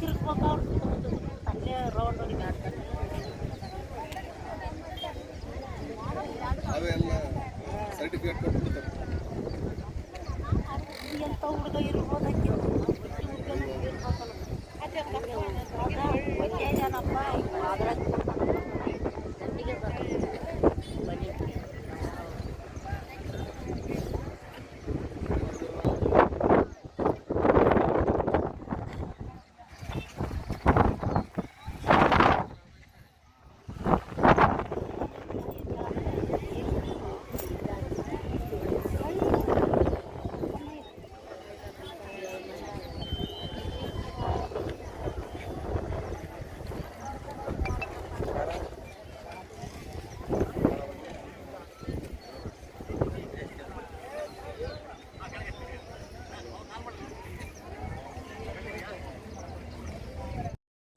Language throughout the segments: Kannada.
ತಿರ್ಗ್ಬೇಕು ಅವ್ರು ಅಲ್ಲೇ ರೌಂಡ್ ಹೊಡಿ ಅವೆಲ್ಲ ಸರ್ಟಿಫಿಕೇಟ್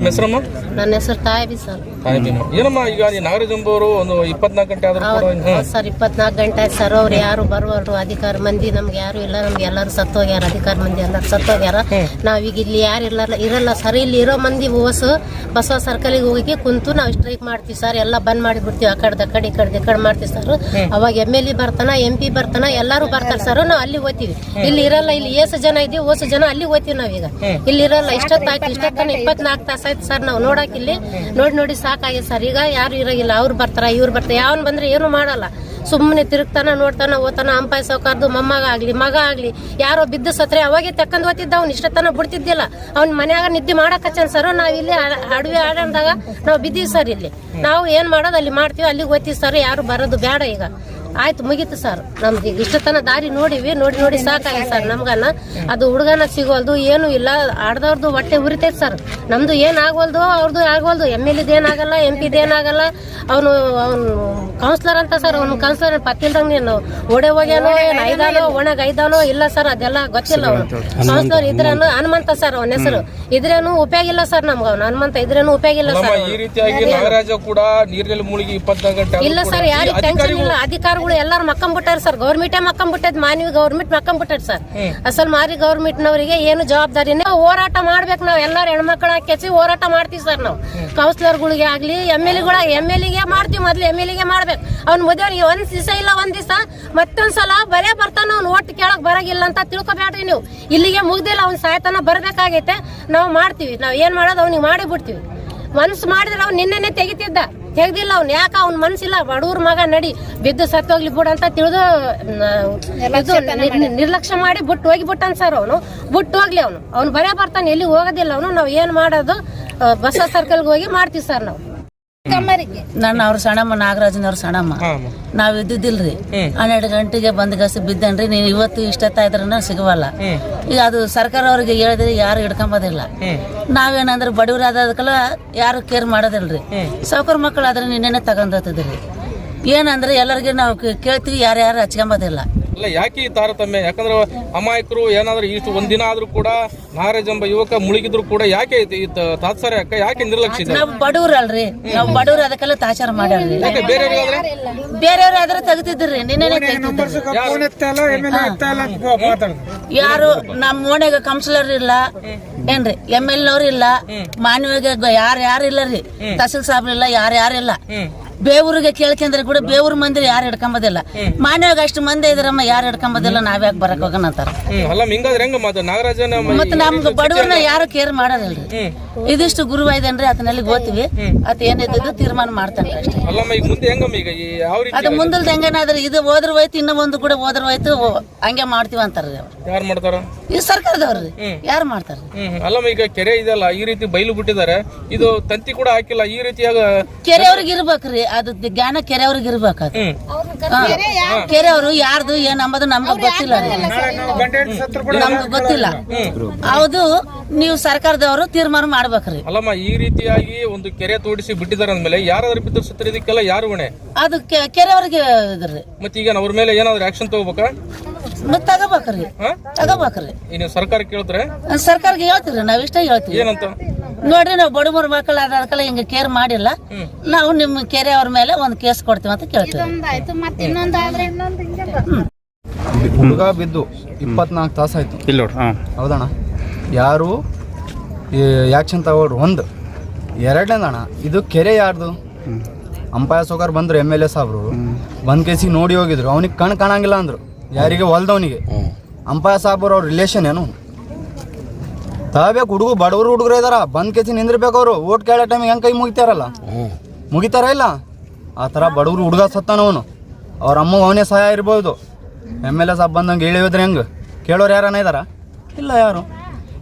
ಹೆಸರಮ್ಮ ನನ್ನ ಹೆಸರು ತಾಯಿ ಸರ್. ತಾಯಿಬೀಮ ಏನಮ್ಮ ಈಗ ಈ ಒಂದು ಇಪ್ಪತ್ನಾಲ್ಕು ಗಂಟೆ ಆದ್ರೂ ಕೂಡ ಹ್ಮ್. ಸರ್ ಇಪ್ಪತ್ನಾಲ್ಕು ಗಂಟೆ ಆಯ್ತು ಸರ್. ಅವ್ರು ಯಾರು ಬರುವಲ್ರು ಅಧಿಕಾರ ಮಂದಿ ನಮ್ಗೆ ಯಾರು ಇಲ್ಲ. ನಮ್ಗೆ ಎಲ್ಲರೂ ಸತ್ತೋಗ್ಯಾರ. ಅಧಿಕಾರ ಮಂದಿ ಎಲ್ಲರೂ ಸತ್ತೋಗ್ಯಾರ. ನಾವೀಗ ಇಲ್ಲಿ ಯಾರು ಇರಲ್ಲ ಇರಲ್ಲ ಸರ್. ಇಲ್ಲಿ ಇರೋ ಮಂದಿ ಓಸು ಬಸವ ಸರ್ಕಲಿಗೆ ಹೋಗಿ ಕುಂತು ನಾವು ಸ್ಟ್ರೈಕ್ ಮಾಡ್ತೀವಿ ಸರ್. ಎಲ್ಲ ಬಂದ್ ಮಾಡಿ ಬಿಡ್ತೀವಿ ಆ ಕಡೆ ಕಡೆ ಈ ಕಡೆ ಕಡೆ ಮಾಡ್ತೀವಿ ಸರ್. ಅವಾಗ ಎಂ ಎಲ್ ಎ ಬರ್ತಾನ ಎಂ ಪಿ ಬರ್ತಾನ ಎಲ್ಲರೂ ಬರ್ತಾರೆ ಸರ್. ನಾವು ಅಲ್ಲಿ ಹೋಗ್ತೀವಿ. ಇಲ್ಲಿ ಇರಲ್ಲ ಇಲ್ಲಿ ಎಷ್ಟು ಜನ ಇದೀವಿ ಓಸು ಜನ ಅಲ್ಲಿ ಹೋಗ್ತೀವಿ ನಾವೀಗ. ಇಲ್ಲಿ ಇರಲ್ಲ ಇಷ್ಟೊತ್ತಾಯ್ತು ಇಷ್ಟೊತ್ತಾನೆ ಇಪ್ಪತ್ನಾಲ್ಕು ತಾಸು ಆಯ್ತು ಸರ್, ನಾವು ನೋಡಕ್ ಇಲ್ಲಿ. ನೋಡಿ ನೋಡಿ, ಸಾಕಾಗಿದೆ ಸರ್. ಈಗ ಯಾರು ಇರೋಗಿಲ್ಲ. ಅವ್ರು ಬರ್ತಾರ, ಇವ್ರು ಬರ್ತಾರೆ. ಯಾವನ್ ಬಂದ್ರೆ ಏನು ಮಾಡಲ್ಲ. ಸುಮ್ಮನೆ ತಿರುಗ್ತಾನ, ನೋಡ್ತಾನ ಓದ್ತಾನ ಅಂಪಾಯ ಸೌಕಾರ್ದು, ಮೊಮ್ಮಗ ಆಗ್ಲಿ, ಮಗ ಆಗ್ಲಿ, ಯಾರೋ ಬಿದ್ದು ಸತ್ರೆ ಅವಾಗೆ ತಕ್ಕಂದ್ ಓದ್ತಿದ್ದ ಅವ್ನು ಇಷ್ಟತನ ಬಿಡ್ತಿದ್ದಿಲ್ಲ. ಅವ್ನ ಮನ್ಯಾಗ ನಿದ್ದೆ ಮಾಡಕಚ್ಚನ್ ಸರ್. ನಾವ್ ಇಲ್ಲಿ ಅಡ- ಅಡವಿ ಆಡಂದಾಗ ನಾವು ಬಿದ್ದೀವಿ ಸರ್ ಇಲ್ಲಿ. ನಾವು ಏನ್ ಮಾಡೋದು ಅಲ್ಲಿ ಮಾಡ್ತೀವಿ, ಅಲ್ಲಿಗೆ ಓದ್ತೀವಿ ಸರ್. ಯಾರು ಬರೋದು ಬೇಡ ಈಗ. ಆಯ್ತು ಮುಗೀತು ಸರ್. ನಮ್ದು ಈಗ ಇಷ್ಟತನ ದಾರಿ ನೋಡಿವಿ ನೋಡಿ ನೋಡಿ ಸಾಕಾಗಿ ಸರ್ ನಮ್ಗನ್ನ ಅದು ಹುಡುಗನ ಸಿಗೋಲ್ದು ಏನು ಇಲ್ಲ. ಆಡ್ದವ್ರದ್ದು ಹೊಟ್ಟೆ ಉರಿತೈತೆ ಸರ್. ನಮ್ದು ಏನ್ ಆಗೋಲ್ದು ಅವ್ರದ್ದು ಆಗೋಲ್ದು. ಎಂ ಎಲ್ ಏನಾಗಲ್ಲ ಎಂ ಪಿ ಏನಾಗಲ್ಲ. ಅವನು ಅವ್ನು ಕೌನ್ಸಿಲರ್ ಅಂತ ಸರ್. ಅವ್ನು ಕೌನ್ಸಿಲರ್ ಪತ್ತಿಲ್ದಂಗ ನೀನು. ಓಡೆ ಹೋಗ್ಯಾನೋ ಏನು ಐದಾನೋ ಒಣಗ ಐದಾನೋ ಇಲ್ಲ ಸರ್ ಅದೆಲ್ಲ ಗೊತ್ತಿಲ್ಲ ಅವನು. ಕೌನ್ಸಿಲರ್ ಇದ್ರೇನು ಹನುಮಂತ ಸರ್ ಅವನ ಹೆಸರು. ಇದ್ರೇನು ಉಪಯೋಗ ಇಲ್ಲ ಸರ್ ನಮ್ಗೆ ಅವ್ನು. ಹನುಮಂತ ಇದ್ರೇನು ಉಪಯೋಗ ಇಲ್ಲ ಸರ್ ಈ ರೀತಿಯಾಗಿ ನಾಗರಾಜ ಕೂಡ ನೀರಿನಲ್ಲಿ ಮುಳುಗಿ ಇಪ್ಪತ್ನಾಲ್ಕು ಗಂಟೆ ಇಲ್ಲ ಸರ್ ಯಾರಿಗೆ ಟೆನ್ಷನ್ ಇಲ್ಲ. ಇಲ್ಲ ಅಧಿಕಾರಿಗಳು ಎಲ್ಲಾರು ಮಕ್ಕಂಬಿಟ್ಟಾರ ಸರ್. ಗೌರ್ಮೆಂಟೇ ಮಕ್ಕಂಬಿಟ್ಟದ್ ಮಾನವಿ ಗೌರ್ಮೆಂಟ್ ಮಕ್ಕಂಬಿಟ್ಟದ್ ಸರ್. ಅಸಲ್ ಮಾರಿ ಗೌರ್ಮೆಂಟ್ನವರಿಗೆ ಏನು ಜವಾಬ್ದಾರಿ ಹೋರಾಟ ಮಾಡ್ಬೇಕು ನಾವ್. ಎಲ್ಲಾರು ಹೆಣ್ಮಕ್ಳ ಕೆಸಿ ಹೋರಾಟ ಮಾಡ್ತೀವಿ ಸರ್ ನಾವು. ಕೌನ್ಸಿಲರ್ಗಳಿಗೆ ಆಗ್ಲಿ ಎಂ ಎಲ್ ಎಗಳ ಎಂ ಎಲ್ ಎಗೆ ಮಾಡ್ತೀವಿ ಮೊದ್ಲು ಎಂ ಎಲ್ಗೆ ಮಾಡ್ಬೇಕು. ಅವ್ನ ಮದುವೆ ಒಂದ್ ದಿವಸ ಇಲ್ಲ ಒಂದ್ ದಿವಸ ಮತ್ತೊಂದ್ಸಲ ಬರೇ ಬರ್ತಾನ ಅವ್ನು ಒಟ್ಟು ಕೇಳಕ್ ಬರಂಗಿಲ್ಲ ಅಂತ ತಿಳ್ಕೊಬೇಡ್ರಿ ನೀವು. ಇಲ್ಲಿಗೆ ಮುಗ್ದಿಲ್ಲ ಅವ್ನ ಸಾಯ್ತನ ಬರ್ಬೇಕಾಗೈತೆ. ನಾವು ಮಾಡ್ತೀವಿ. ನಾವ್ ಏನ್ ಮಾಡೋದು ಅವ್ನಿಗೆ ಮಾಡಿ ಬಿಡ್ತೀವಿ. ಮನ್ಸು ಮಾಡಿದ್ರೆ ಅವ್ನು ನಿನ್ನೆನೆ ತೆಗಿತಿದ್ದ. ತೆಗ್ದಿಲ್ಲ ಅವ್ನು. ಯಾಕ ಅವ್ನ ಮನ್ಸಿಲ್ಲ? ಬಡವ್ರ ಮಗ ನಡಿ ಬಿದ್ದು ಸತ್ತೋಗ್ಲಿ ಬಿಡು ಅಂತ ತಿಳಿದು ನಿರ್ಲಕ್ಷ್ಯ ಮಾಡಿ ಬಿಟ್ಟು ಹೋಗಿ ಬಿಟ್ಟ ಸರ್ ಅವನು. ಬಿಟ್ಟು ಹೋಗ್ಲಿ ಅವನು. ಅವ್ನು ಬರೇ ಬರ್ತಾನೆ ಎಲ್ಲಿ ಹೋಗೋದಿಲ್ಲ ಅವನು. ನಾವು ಏನ್ ಮಾಡೋದು ಬಸ್ ಬಸವ ಸರ್ಕಲ್ಗೆ ಹೋಗಿ ಮಾಡ್ತೀವಿ ಸರ್ ನಾವು. ನನ್ನ ಅವ್ರ ಸಣ್ಣಮ್ಮ ನಾಗರಾಜನ ಅವ್ರ ಸಣಮ್ಮ. ನಾವ್ ಇದ್ದಿದ್ದಿಲ್ರಿ. ಹನ್ನೆರಡು ಗಂಟೆಗೆ ಬಂದ್ ಗಸಿ ಬಿದ್ದನ್ರಿ ನೀನ್ ಇವತ್ತು ಇಷ್ಟೊತ್ತಾಯ್ದ್ರ ಸಿಗವಲ್ಲ. ಈಗ ಅದು ಸರ್ಕಾರ ಅವ್ರಿಗೆ ಹೇಳಿದ್ರೆ ಯಾರು ಹಿಡ್ಕೊಂಬೋದಿಲ್ಲ. ನಾವೇನಂದ್ರೆ ಬಡವ್ರ ಆದದಕ್ಕೆಲ್ಲ ಯಾರು ಕೇರ್ ಮಾಡೋದಿಲ್ರಿ. ಸೌಕರ್ ಮಕ್ಕಳು ಆದ್ರೆ ನಿನ್ನೆನೆ ತಗೊಂಡೋತಿದ್ರಿ ಏನಂದ್ರೆ ಎಲ್ಲರಿಗೆ ನಾವು ಕೇ- ಕೇಳ್ತೀವಿ ಯಾರ್ಯಾರು ಯಾರು ಹಚ್ಕೊಂಬೋದಿಲ್ಲ. ಅಲ್ಲ ಯಾಕೆ ಈ ತಾರತಮ್ಯ? ಯಾಕಂದ್ರೆ ಅಮಾಯಕರು ಏನಾದ್ರೂ ಇಷ್ಟು ಒಂದಿನ ಆದ್ರೂ ಕೂಡ ನಾಗರಾಜಂಬ ಯುವಕ ಮುಳುಗಿದ್ರು ಕೂಡ ಯಾಕೆ ಈ ತಾತ್ಸಾರ ಯಾಕೆ ಯಾಕೆ ನಿರ್ಲಕ್ಷ್ಯ ಇದೆ ನಾವು ಬಡವ್ರಲ್ರಿ. ನಾವು ಬಡವ್ರು ಅದಕ್ಕೆಲ್ಲ ತಾಚಾರ ಮಾಡ್ಯಾರ್ರಿ. ಯಾಕೆ ಬೇರೆಯವ್ರಿಗಾದ್ರೆ ಬೇರೆಯವ್ರು ಆದ್ರೆ ತೆಗ್ತಿದ್ರಿ ನಿನ್ನೆನೆ ತೆಗ್ತಿದ್ರಿ ಯಾರು? ನಮ್ಮ ಓಣ್ಯಾಗ ಕೌನ್ಸಿಲರ್ ಇಲ್ಲ. ಏನ್ರಿ? ಎಂ ಎಲ್ ಅವ್ರ ಇಲ್ಲ. ಮಾನವಿಗೆ ಯಾರು ಯಾರು ಇಲ್ಲ ರೀ. ತಹಸೀಲ್ ಸಾಹೇಬ್ರು ಇಲ್ಲ ಯಾರು ಯಾರು ಇಲ್ಲ. ಬೇವೂರಿಗೆ ಕೇಳ್ಕೊಂಡ್ರೆ ಕೂಡ ಬೇವೂರ್ ಮಂದಿ ಯಾರು ಹಿಡ್ಕೊಂಬೋದಿಲ್ಲ. ಮಾನ್ಯವಾಗಿ ಅಷ್ಟು ಮಂದಿ ಇದ್ರಮ್ಮ ಯಾರು ಹಿಡ್ಕೊಂಬೋದಿಲ್ಲ ನಾವ್ಯಾಕೆ ಬರಕ್ ಹೋಗೋಣ ಅಂತಾರ. ಮತ್ತ ಅಲ್ಲ ಹಿಂಗಾದ್ರೆ ಹೆಂಗ ಮತ್ತೆ ನಾಗರಾಜನ ಮತ್ತೆ ನಮ್ಗೆ ಬಡವ್ರನ್ನ ಯಾರು ಕೇರ್ ಮಾಡೋದಿಲ್ರಿ ಇದಿಷ್ಟು ಗುರು ಐದನ್ರಿ ಆತನಲ್ಲಿ ಓದ್ತೀವಿ ಆತ ಏನಿದ್ದು ತೀರ್ಮಾನ ಮಾಡ್ತಾನೆ ಅಷ್ಟೇ. ಅಲ್ಲಮ್ಮ ಈಗ ಮುಂದೆ ಹೆಂಗಮ್ಮ ಈಗ ಈ ಯಾವ ರೀತಿ ಅದು ಮುಂದಲ್ದ ಹೆಂಗೇನಾದ್ರೆ ಇದು ಹೋದ್ರ ಹೋಯ್ತು ಇನ್ನೊಂದು ಒಂದು ಕೂಡ ಹೋದ್ರ ಹೋಯ್ತು ಹಂಗೆ ಮಾಡ್ತೀವಿ ಅಂತಾರೆ ಅವ್ರು. ಯಾರು ಮಾಡ್ತಾರ? ಈ ಸರ್ಕಾರದವ್ರಿ ಯಾರು ಮಾಡ್ತಾರ ಅಲ್ಲಮ್ಮ ಈಗ ಕೆರೆ ಇದೆಲ್ಲ ಈ ರೀತಿ ಬಯಲು ಬಿಟ್ಟಿದ್ದಾರೆ. ಇದು ತಂತಿ ಕೂಡ ಹಾಕಿಲ್ಲ ಈ ರೀತಿಯಾಗ ಕೆರೆಯವ್ರಿಗೆ ಇರ್ಬೇಕ್ರಿ. ಅದು ಜ್ಞಾನ ಕೆರೆಯವ್ರಿಗೆ ಇರ್ಬೇಕು ಅದು ಹಾ. ಕೆರೆಯವರು ಯಾರ್ದು ಏನ್ ಅಂಬದು ನಮ್ಗೆ ಗೊತ್ತಿಲ್ಲ. ನಮ್ಗೆ ಗೊತ್ತಿಲ್ಲ. ಹೌದು ನೀವು ಸರ್ಕಾರದವರು ತೀರ್ಮಾನ ಮಾಡ್ಬೇಕ್ರಿ. ಅಲ್ಲಮ್ಮ ಈ ರೀತಿಯಾಗಿ ಒಂದು ಕೆರೆ ತೋಡಿಸಿ ಬಿಟ್ಟಿದ್ದಾರೆ ಅಂದ್ಮೇಲೆ ಯಾರಾದ್ರೂ ಬಿದ್ದರು ಸತ್ತರ ಇದಕ್ಕೆಲ್ಲ ಯಾರು ಹೊಣೆ? ಅದು ಕೆ- ಕೆರೆಯವ್ರಿಗೆ ಇದ್ರಿ. ಮತ್ತೆ ಈಗ ಅವ್ರ ಮೇಲೆ ಏನಾದ್ರು ಆಕ್ಷನ್ ತಗೋಬೇಕಾ? ಮತ್ ತಗೋಬೇಕ್ರಿ. ಹಾ? ತಗೋಬೇಕ್ರಿ. ಇನ್ನು ಸರ್ಕಾರ ಕೇಳಿದ್ರೆ ಸರ್ಕಾರಕ್ಕೆ ಹೇಳ್ತೀರಿ ನಾವ್ ಇಷ್ಟ ಹೇಳ್ತೀವಿ. ಏನಂತ? ನೋಡ್ರಿ ನಾವು ಬಡವರ ಮಕ್ಕಳು ಅದಕ್ಕೆಲ್ಲ ಹಿಂಗ ಕೇರ್ ಮಾಡಿಲ್ಲ. ನಾವು ನಿಮ್ಮ ಕೆರೆ ಅವ್ರ ಮೇಲೆ ಒಂದು ಕೇಸ್ ಕೊಡ್ತೀವಿ ಅಂತ ಕೇಳ್ತೀವಿ ಹುಡುಗ ಬಿದ್ದು ಇಪ್ಪತ್ನಾಲ್ಕು ತಾಸಾಯ್ತು ಇಲ್ಲ ನೋಡ್ರಿ ಹಾಂ ಹೌದಣ್ಣ? ಯಾರು? ಈ ತಗೋಡ್ರು ತಗೊಳ್ರಿ ಒಂದು. ಎರಡನೇದಣ್ಣ ಇದು ಕೆರೆ ಯಾರ್ದು? ಅಂಪಾಯ ಸೋಕರ್ ಬಂದ್ರು ಎಂ ಎಲ್ ಎ ಸಾಬ್ರು. ಒಂದ್ ಕೇಸಿಗೆ ನೋಡಿ ಹೋಗಿದ್ರು ಅವನಿಗೆ ಕಣ್ ಕಾಣಂಗಿಲ್ಲ ಅಂದ್ರು. ಯಾರಿಗೆ ಹೊಲ್ದವನಿಗೆ. ಅಂಪಾಯ ಸಾಬ್ರು ಅವ್ರ ರಿಲೇಷನ್ ಏನು? ತಗೋಬೇಕು ಹುಡುಗ ಬಡವರು ಹುಡುಗರು ಇದಾರ ಬಂದ್ ಕೆಸಿ ನಿಂದಿರ್ಬೇಕು ಅವರು ಓಟ್ ಕೇಳೋ ಟೈಮಿಗೆ ಹೆಂಗೆ ಕೈ ಮುಗಿತಾರಲ್ಲ? ಮುಗಿತಾರ ಇಲ್ಲ? ಆ ಥರ ಬಡವರು ಹುಡುಗ ಸತ್ತಾನವನು ಅವ್ರ ಅಮ್ಮ ಅವನೇ ಸಹಾಯ ಇರ್ಬೋದು ಎಂ ಎಲ್ ಎ ಸಾಬ್ ಬಂದಂಗೆ ಹೇಳಿದ್ರೆ ಹೆಂಗೆ? ಕೇಳೋರು ಯಾರನ್ನ ಇದಾರ? ಇಲ್ಲ ಯಾರು.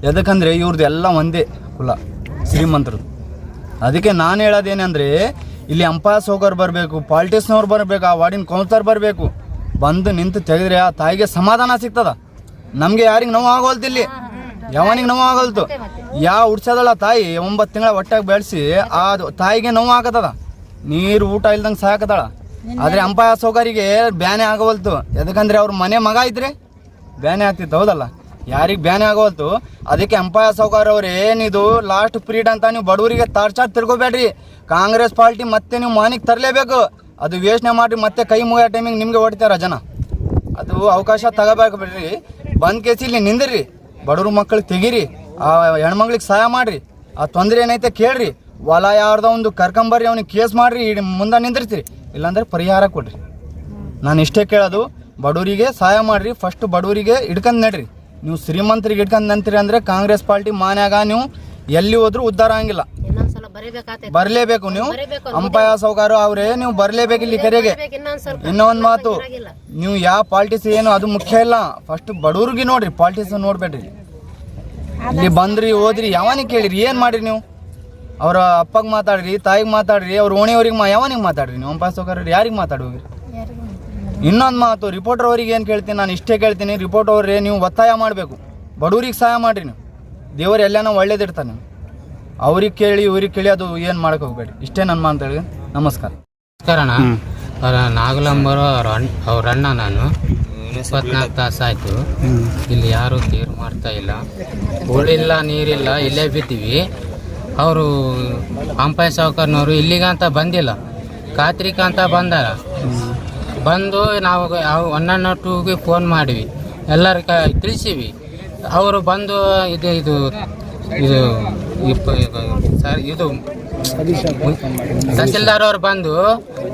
ಎದಕ್ಕಂದ್ರೆ ಇವ್ರದ್ದು ಎಲ್ಲ ಒಂದೇ ಕುಲ ಶ್ರೀಮಂತರದ್ದು ಅದಕ್ಕೆ ನಾನು ಹೇಳೋದೇನೆಂದರೆ ಇಲ್ಲಿ ಅಂಪಾಯ ಸೋಕರ್ ಬರಬೇಕು ಪಾಲಿಟಿಕ್ಸ್ನವ್ರು ಬರಬೇಕು ಆ ವಾರ್ಡಿನ ಕೌನ್ಸಿಲರ್ ಬರಬೇಕು. ಬಂದು ನಿಂತು ತೆಗೆದ್ರೆ ಆ ತಾಯಿಗೆ ಸಮಾಧಾನ ಸಿಗ್ತದ. ನಮಗೆ ಯಾರಿಗೆ ನೋವು ಆಗೋಲ್ತು ಇಲ್ಲಿ. ಯಾವನಿಗೆ ನೋವು ಆಗೋಲ್ತು ಯಾವ ಹುಡ್ಸದಳ ತಾಯಿ ಒಂಬತ್ತು ತಿಂಗಳ ಹೊಟ್ಟಾಗ ಬೆಳೆಸಿ ಆ ತಾಯಿಗೆ ನೋವು ಆಗತ್ತದ ನೀರು ಊಟ ಇಲ್ದಂಗೆ ಸಾಕದಳ ಆದ್ರೆ ಅಂಪಾಯ ಸೌಕರ್ಯಗೆ ಬ್ಯಾನೆ ಆಗವಲ್ತು ಯಾಕಂದ್ರೆ ಅವ್ರ ಮನೆ ಮಗ ಇದ್ರೆ ಬ್ಯಾನೆ ಆಗ್ತಿತ್ತು, ಹೌದಲ್ಲ? ಯಾರಿಗೆ ಬ್ಯಾನೆ ಆಗೋಲ್ತು ಅದಕ್ಕೆ ಅಂಪಾಯ ಸೌಕರ್ಯ ಅವ್ರು, ಏನಿದು? ಲಾಸ್ಟ್ ಪೀರಿಯಡ್ ಅಂತ ನೀವು ಬಡವರಿಗೆ ತಾರ್ಚಾರ್ ತಿರ್ಗೋಬೇಡ್ರಿ. ಕಾಂಗ್ರೆಸ್ ಪಾರ್ಟಿ ಮತ್ತೆ ನೀವು ಮಾನಿಗೆ ತರಲೇಬೇಕು. ಅದು ಯೋಚನೆ ಮಾಡಿ ಮತ್ತೆ ಕೈ ಮುಗಿಯೋ ಟೈಮಿಗೆ ನಿಮಗೆ ಹೊಡಿತಾರ ಜನ. ಅದು ಅವಕಾಶ ತಗೋಬೇಕು ಬಿಡ್ರಿ. ಬಂದ್ ಕೇಸಿ ಇಲ್ಲಿ ನಿಂದಿರ್ರಿ ಬಡವ್ರ ಮಕ್ಕಳಿಗೆ ತೆಗೀರಿ. ಆ ಹೆಣ್ಮಕ್ಳಿಗೆ ಸಹಾಯ ಮಾಡ್ರಿ. ಆ ತೊಂದರೆ ಏನೈತೆ ಕೇಳ್ರಿ. ಹೊಲ ಯಾರ್ದೋ ಒಂದು ಕರ್ಕೊಂಬರ್ರಿ, ಅವ್ನಿಗೆ ಕೇಸ್ ಮಾಡ್ರಿ ಇಡಿ ಮುಂದೆ ನಿಂದಿರ್ತೀರಿ. ಇಲ್ಲಾಂದ್ರೆ ಪರಿಹಾರ ಕೊಡ್ರಿ. ನಾನು ಇಷ್ಟೇ ಕೇಳೋದು, ಬಡವರಿಗೆ ಸಹಾಯ ಮಾಡ್ರಿ. ಫಸ್ಟ್ ಬಡವರಿಗೆ ಹಿಡ್ಕೊಂಡ್ ನಡ್ರಿ. ನೀವು ಶ್ರೀಮಂತರಿಗೆ ಹಿಡ್ಕೊಂಡ್ ನಂತೀರಿ ಅಂದ್ರೆ ಕಾಂಗ್ರೆಸ್ ಪಾರ್ಟಿ ಮಾನ್ಯಾಗ ನೀವು ಎಲ್ಲಿ ಹೋದ್ರೂ ಉದ್ಧಾರ ಬರೀಬೇಕಾಗ್ತೈತೆ ಬರ್ಲೇಬೇಕು ನೀವು. ಅಂಪಾಯ ಸೌಕಾರ ಅವ್ರೆ ನೀವು ಬರ್ಲೇಬೇಕು ಇಲ್ಲಿ ಕರೆಗೆ ಇನ್ನೊಂದ್ ಮಾತು. ನೀವು ಯಾವ ಪಾಲಿಟಿಕ್ಸ್ ಏನು ಅದು ಮುಖ್ಯ ಇಲ್ಲ. ಫಸ್ಟ್ ಬಡವ್ರಿಗೆ ನೋಡ್ರಿ ಪಾಲಿಟಿಕ್ಸ್ ನೋಡ್ಬೇಡ್ರಿ ಇಲ್ಲಿ. ಬಂದ್ರಿ ಹೋದ್ರಿ ಯಾವನಿಗೆ ಕೇಳಿರಿ ಏನು ಮಾಡ್ರಿ ನೀವು? ಅವ್ರ ಅಪ್ಪಗೆ ಮಾತಾಡ್ರಿ ತಾಯಿಗೆ ಮಾತಾಡ್ರಿ ಅವ್ರ ಓಣಿಯವ್ರಿಗೆ ಯಾವನಿಗೆ ಮಾತಾಡ್ರಿ ನೀವು? ಅಂಪಾಯ ಸೌಕರ್ಯ ಯಾರಿಗೆ ಮಾತಾಡೋಗ್ರಿ ಇನ್ನೊಂದು ಮಾತು ರಿಪೋರ್ಟರ್ ಅವ್ರಿಗೆ ಏನು ಕೇಳ್ತೀನಿ ನಾನು ಇಷ್ಟೇ ಕೇಳ್ತೀನಿ ರಿಪೋರ್ಟ್ ಅವ್ರೆ ನೀವು ಒತ್ತಾಯ ಮಾಡಬೇಕು. ಬಡವ್ರಿಗೆ ಸಹಾಯ ಮಾಡ್ರಿ ನೀವು. ದೇವರು ಎಲ್ಲನೂ ಒಳ್ಳೇದಿರ್ತಾನೆ ಅವ್ರಿಗೆ ಕೇಳಿ ಇವ್ರಿಗೆ ಕೇಳಿ ಅದು ಏನು ಮಾಡಕ್ಕೆ ಹೋಗ್ಬೇಡಿ. ಇಷ್ಟೇ ನನ್ನ ಮಾತು ನಮಸ್ಕಾರ. ನಮಸ್ಕಾರ ಅವರ ನಾಗಲಂಬರು ಅವ್ರ ಅಣ್ಣ ಅವ್ರ ಅಣ್ಣ ನಾನು. ಇಪ್ಪತ್ನಾಲ್ಕು ತಾಸು ಆಯಿತು. ಇಲ್ಲಿ ಯಾರೂ ಕೇರ್ ಮಾಡ್ತಾ ಇಲ್ಲ. ಊಳಿಲ್ಲ ನೀರಿಲ್ಲ ಇಲ್ಲೇ ಬಿದ್ದೀವಿ. ಅವರು ಅಂಪಾಯ ಸಾವುಕಾರ್ನವರು ಇಲ್ಲಿಗಂತ ಬಂದಿಲ್ಲ. ಖಾತ್ರಿಕ ಅಂತ ಬಂದಾರ. ಬಂದು ನಾವು ಒನ್ ನಾಟ್ ಟೂಗೆ ಫೋನ್ ಮಾಡಿವಿ. ಎಲ್ಲರ ಕ ತಿಳಿಸಿವಿ. ಅವರು ಬಂದು ಇದು ಇದು ಇದು ಸರ್, ಇದು ತಹಸೀಲ್ದಾರ್ ಅವ್ರು ಬಂದು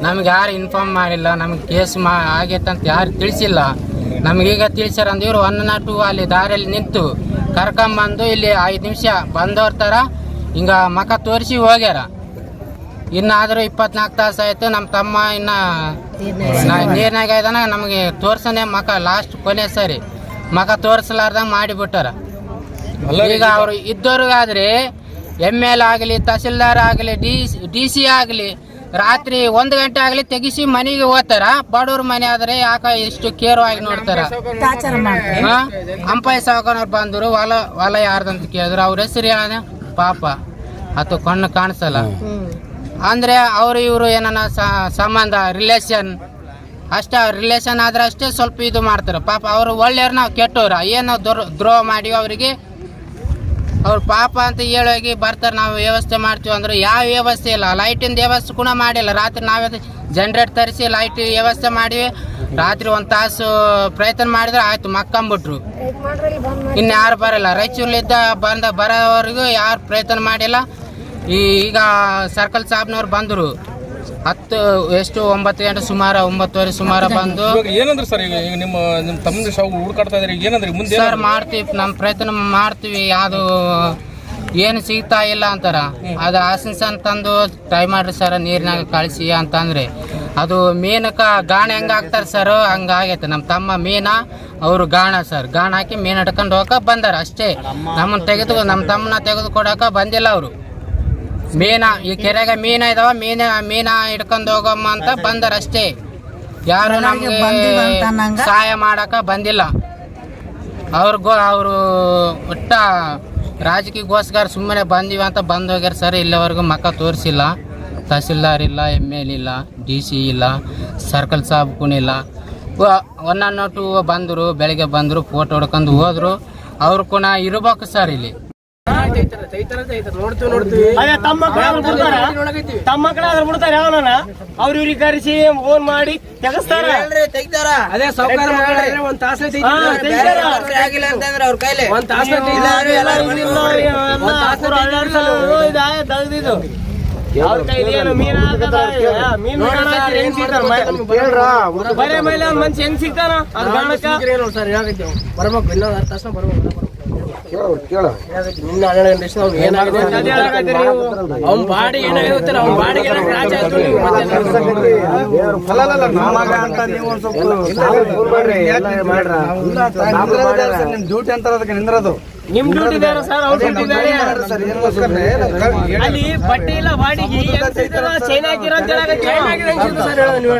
ನಮ್ಗೆ ಯಾರು ಇನ್ಫಾರ್ಮ್ ಮಾಡಿಲ್ಲ, ನಮ್ಗೆ ಕೇಸ್ ಮಾ ಆಗೈತೆ ಅಂತ ಯಾರು ತಿಳಿಸಿಲ್ಲ. ನಮಗೀಗ ತಿಳಿಸ್ಯಾರ ಅಂದ್ರೆ ಇವ್ರು ಒನ್ ನಾಟ್ ಟು ಅಲ್ಲಿ ದಾರಿಯಲ್ಲಿ ನಿಂತು ಕರ್ಕೊಂಬಂದು ಇಲ್ಲಿ ಐದು ನಿಮಿಷ ಬಂದವ್ರ ಥರ ಹಿಂಗ ಮಕ ತೋರಿಸಿ ಹೋಗ್ಯಾರ. ಇನ್ನಾದರೂ ಇಪ್ಪತ್ನಾಲ್ಕು ತಾಸು ಆಯಿತು ನಮ್ಮ ತಮ್ಮ ಇನ್ನ ನೀರ್ನಾಗ ಇದ್ದಾನ ನಮಗೆ ತೋರ್ಸನೆ ಮಕ ಲಾಸ್ಟ್ ಕೊನೆ ಸರಿ. ಮಕ ತೋರಿಸಲಾರ್ದಂಗ ಮಾಡಿಬಿಟ್ಟಾರ. ಈಗ ಅವರು ಇದ್ದವ್ರಿಗಾದ್ರೆ ಎಂ ಎಲ್ ಆಗಲಿ ತಹಸೀಲ್ದಾರ್ ಆಗಲಿ ಡಿ ಡಿ ಸಿ ಆಗಲಿ ರಾತ್ರಿ ಒಂದು ಗಂಟೆ ಆಗಲಿ ತೆಗಿಸಿ ಮನೆಗೆ ಹೋಗ್ತಾರ. ಬಡವ್ರ ಮನೆ ಆದ್ರೆ ಯಾಕ ಇಷ್ಟು ಕೇರವಾಗಿ ನೋಡ್ತಾರ? ಹಾ? ಅಂಪಾಯ ಸಾವುಕಾರವ್ರು ಬಂದ್ರು ಹೊಲ ಹೊಲ ಯಾರ್ದಂತ ಕೇಳಿದ್ರು. ಅವ್ರ ಹೆಸರು ಹೇಳ ಪಾಪ. ಅಥವಾ ಕಣ್ಣು ಕಾಣಿಸಲ್ಲ. ಅಂದ್ರೆ ಅವ್ರು ಇವರು ಏನನ ಸ- ಸಂಬಂಧ ರಿಲೇಷನ್ ಅಷ್ಟೇ ರಿಲೇಷನ್ ಆದ್ರೆ ಅಷ್ಟೇ ಸ್ವಲ್ಪ ಇದು ಮಾಡ್ತಾರೆ. ಪಾಪ ಅವರು ಒಳ್ಳೆಯವ್ರು ನಾವು ಕೆಟ್ಟವ್ರ. ಏನೋ ದ್ರೋ ದ್ರೋಹ ಮಾಡಿ ಅವರಿಗೆ ಅವ್ರು ಪಾಪ ಅಂತ ಹೇಳೋಗಿ ಬರ್ತಾರೆ, ನಾವು ವ್ಯವಸ್ಥೆ ಮಾಡ್ತೀವಿ ಅಂದ್ರೆ ಯಾವ ವ್ಯವಸ್ಥೆ ಇಲ್ಲ. ಲೈಟಿನ ವ್ಯವಸ್ಥೆ ಕೂಡ ಮಾಡಿಲ್ಲ. ರಾತ್ರಿ ನಾವೇ ಜನ್ರೇಟ್ ತರಿಸಿ ಲೈಟ್ ವ್ಯವಸ್ಥೆ ಮಾಡಿವಿ. ರಾತ್ರಿ ಒಂದು ತಾಸು ಪ್ರಯತ್ನ ಮಾಡಿದ್ರೆ ಆಯ್ತು, ಮಕ್ಕಂಬಿಟ್ರು. ಇನ್ನು ಯಾರು ಬರಲ್ಲ. ರಾಯಚೂರ್ಲಿದ್ದ ಬಂದ ಬರೋವರೆಗೂ ಯಾರು ಪ್ರಯತ್ನ ಮಾಡಿಲ್ಲ. ಈಗ ಸರ್ಕಲ್ ಸಾಬ್ನವ್ರು ಬಂದರು. ಹತ್ತು ಎಷ್ಟು ಒಂಬತ್ತು ಗಂಟೆ ಸುಮಾರು ಒಂಬತ್ತುವರೆ ಸುಮಾರು ಬಂದು ಇವಾಗ ಏನಂದ್ರೆ ಸರ್ ಈಗ ಈಗ ನಿಮ್ಮ ನಿಮ್ಮ ತಮ್ಮ ಶಾವು ಹುಡುಕಾಡ್ತಾ ಇದ್ರೆ ಈಗ ಏನಂದ್ರೆ? ಮುಂದೆ ಸರ್ ಮಾಡ್ತೀವಿ ನಮ್ಮ ಪ್ರಯತ್ನ ಮಾಡ್ತೀವಿ ಯಾವುದು ಏನು ಸಿಗ್ತಾ ಇಲ್ಲ ಅಂತಾರ. ಅದು ಆಸಿನ್ಸನ್ ತಂದು ಟ್ರೈ ಮಾಡ್ರಿ ಸರ್ ನೀರಿನಾಗ ಕಳಿಸಿ ಅಂತಂದ್ರೆ. ಅದು ಮೀನಕ್ಕ ಗಾಣ ಹೆಂಗೆ ಹಾಕ್ತಾರೆ ಸರ್ ಹಂಗಾಗೈತೆ ನಮ್ಮ ತಮ್ಮ ಮೀನ ಅವರು ಗಾಣ ಸರ್. ಗಾಣ ಹಾಕಿ ಮೀನು ಹಿಡ್ಕೊಂಡು ಹೋಗಕ್ಕೆ ಬಂದಾರ ಅಷ್ಟೇ. ನಮ್ಮನ್ನ ತೆಗೆದು ನಮ್ಮ ತಮ್ಮನ ತೆಗೆದು ಕೊಡಕ ಬಂದಿಲ್ಲ ಅವರು. ಮೀನ ಈ ಕೆರೆಗ ಮೀನ ಇದಾವ ಮೀನ ಮೀನ ಹಿಡ್ಕೊಂಡು ಹೋಗಮ್ಮ ಅಂತ ಬಂದರಷ್ಟೇ. ಯಾರು ನಮ್ಗೆ ಸಹಾಯ ಮಾಡಕ ಬಂದಿಲ್ಲ. ಅವ್ರಿಗೋ ಅವರು ಒಟ್ಟ ರಾಜಕೀಯಗೋಸ್ಕರ ಸುಮ್ಮನೆ ಬಂದೀವಿ ಅಂತ ಬಂದು ಹೋಗ್ಯಾರ ಸರ್ ಇಲ್ಲಿವರೆಗೂ ಮಕ್ಕ ತೋರಿಸಿಲ್ಲ. ತಹಸೀಲ್ದಾರ್ ಇಲ್ಲ ಎಂ ಎಲ್ ಇಲ್ಲ ಡಿ ಸಿ ಇಲ್ಲ ಸರ್ಕಲ್ ಸಾಬ್ ಕುಣಿಲ್ಲ ಒನ್ ಟು ಬಂದರು ಬೆಳಗ್ಗೆ ಬಂದರು ಫೋಟೋ ಹೊಡ್ಕೊಂಡು ಹೋದರು. ಅವ್ರು ಕೂಡ ಇರ್ಬೇಕು ಸರ್ ಇಲ್ಲಿ. ಅದೇ ತಮ್ಮ ಮಕ್ಕಳಾದ್ರು ಬಿಡ್ತಾರ? ತಮ್ಮ ಮಕ್ಕಳಾದ್ರು ಬಿಡ್ತಾರ ಯಾವನ ಅವ್ರ ಇವ್ರಿಗೆ ಕರೆಸಿ ಫೋನ್ ಮಾಡಿ ತೆಗಸ್ತಾರ? ಅದೇ ಸಾವುಕಾರ ಒಂದ್ ತಾಸ. ಆಗಿಲ್ಲ ಅಂತಂದ್ರೆ ಅವ್ರ ಕೈಲಿ. ಒಂದ್ ತಾಸ ಇಲ್ಲ, ಇಲ್ಲ, ಇದಿಲ್ಲ, ಎಲ್ಲ ಹಾಕ್ರು ಅಲ್ಲಾಡ್ಸಲು ಇದು ಆಯ್ತು, ತೆಗ್ದಿದ್ದು. ಅವ್ರ ಕೈಲಿ ಏನು ಮೀನ್ ಮೀನ್ ಹಿಡ್ಕೊಂಡ್ ಹಾಕಿ ಹೆಂಗ್ ಸಿಗ್ತಾನ ಬರೇ ಮೇಲೆ ಹೆಂಗ್ ಬರ್ಬೇಕು ಇನ್ನೊಂದ್ ಹತ್ತು ತಾಸ ಬರ್ಬೇಕು. ನಿನ್ನ ಹನ್ನೆರಡು ಗಂಟೆ ಅವ್ನು ಏನಾಗಿದೆ. ಅವ್ನ ಬಾಡಿ ಏನಾಗಿದೆ ಗೊತ್ತಿಲ್ಲ ಅವ್ನ ಬಾಡಿಗೆ ರಾಜ ಡ್ಯೂಟಿ ಅಂತ ಅದಕ್ಕೆ ನಿಂದ್ರದು. ನಿಮ್ ಡ್ಯೂಟಿ ಬೇರೆ ಸರ್ ಅವ್ರ ಡ್ಯೂಟಿ ಅಲ್ಲಿ ಬಟ್ಟೆ ಇಲ್ಲ ಬಾಡಿಗೆ ಚೈನ್ ಹಾಕಿರೋ ಅಂತ. ಸರ್ ಹೇಳೋದು ನೀವು